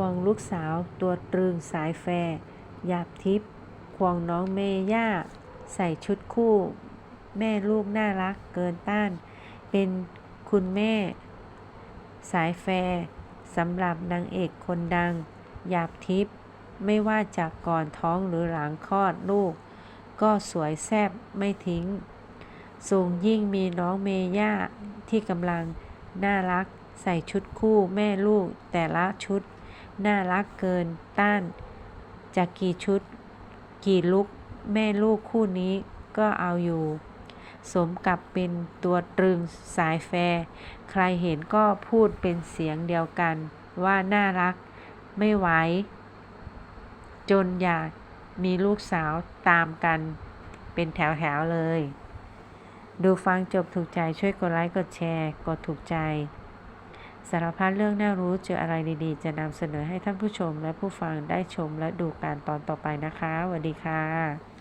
ควงลูกสาวตัวตรึงสายแฟหยาบทิพย์ควงน้องเมย่า ใส่ชุดคู่ แม่ลูกน่ารักเกินต้าน เป็นคุณแม่ สายแฟสำหรับนางเอกคนดัง หยาบทิพย์ไม่ว่าจากก่อนท้องหรือหลังคลอดลูก ก็สวยแซ่บไม่ทิ้ง สูงยิ่งมีน้องเมย่าที่กำลังน่ารักใส่ชุดคู่แม่ลูกแต่ละชุด น่ารักเกินต้าน จากกี่ชุด กี่ลุกแม่ลูกคู่นี้ก็เอาอยู่ สมกับเป็นตัวตรึงสายแฟร์ใครเห็นก็พูดเป็นเสียงเดียวกัน ว่าน่ารัก ไม่ไหว จนอยากมีลูกสาวตามกันเป็นแถว ๆ เลย ดูฟังจบถูกใจช่วยกดไลค์ กดแชร์ กดถูกใจ สารพัดเรื่องน่ารู้เจออะไรดีๆ จะนำเสนอให้ท่านผู้ชมและผู้ฟังได้ชมและดูการตอนต่อไปนะคะสวัสดีค่ะ